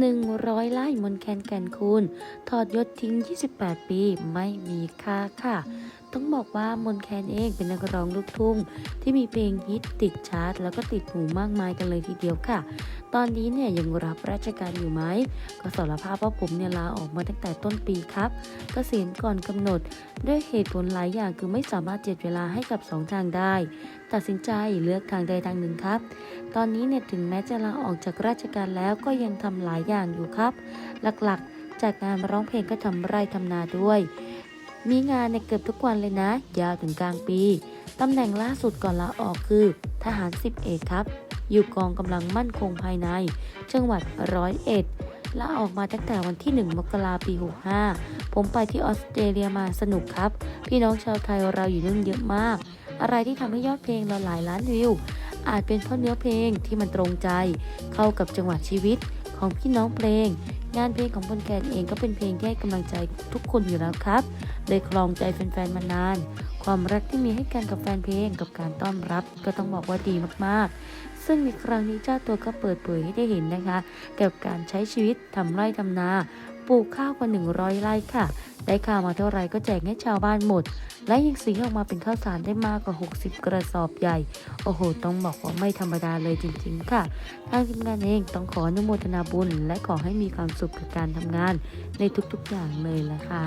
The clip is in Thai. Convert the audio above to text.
100 ไล่มนแคนแก่นคูณถอดยศทิ้ง 28 ปี ไม่มีค่าค่ะ ต้องบอกว่ามนแคนเองเป็นนักร้องลูกทุ่ง ที่มีเพลงฮิตติดชาร์ตแล้วก็ติดหูมากมายกันเลยทีเดียวค่ะ ตอนนี้เนี่ยยังรับราชการอยู่ไหม ก็สารภาพว่าผมเนี่ยลาออกมาตั้งแต่ต้นปีครับกเกษียณก่อนกำหนด ด้วยเหตุผลหลายอย่างคือไม่สามารถเจ็ดเวลาให้กับสองทางได้ ตัดสินใจเลือกทางใดทางหนึ่งครับ ตอนนี้เนี่ยถึงแม้จะลาออกจากราชการแล้วก็ยังทำหลายอย่างอยู่ครับ หลักๆ จากงานร้องเพลงก็ทำไร่ทำนาด้วย มีงานในเกือบทุกวันเลยนะ ยาวถึงกลางปี ตำแหน่งล่าสุดก่อนลาออกคือ ทหาร10เอกครับ อยู่กองกำลังมั่นคงภายใน จังหวัดร้อยเอ็ดลาออกมาตั้งแต่วันที่ 1 มกราปี 65 ผมไปที่ออสเตรเลียมาสนุกครับ พี่น้องชาวไทยเราอยู่นู่นเยอะมาก อะไรที่ทำให้ยอดเพลงเราหลายล้านวิว อาจเป็นเพราะเนื้อเพลงที่มันตรงใจ เข้ากับจังหวะชีวิต ของพี่น้องเพลง งานเพลงของบนแคนเองก็เป็นเพลงที่ให้กำลังใจทุกคนอยู่แล้วครับเลยคลองใจแฟนๆมานาน ความรักที่มีให้กันกับแฟนเพลงกับการต้อนรับ ก็ต้องบอกว่าดีมากๆ ซึ่งในครั้งนี้เจ้าตัวก็เปิดเผยให้ได้เห็นนะคะเกี่ยวกับการใช้ชีวิตทำไร่ทำนา ปลูกข้าวกว่า 100 ไร่ค่ะ ได้ข้าวมาเท่าไรก็แจกให้ชาวบ้านหมด และยังสีออกมาเป็นข้าวสารได้มากกว่า 60 กระสอบใหญ่ โอ้โห ต้องบอกว่าไม่ธรรมดาเลยจริงๆ ค่ะ ทางทีมงานเองต้องขออนุโมทนาบุญ และขอให้มีความสุขกับการทำงานในทุกๆอย่างเลยละค่ะ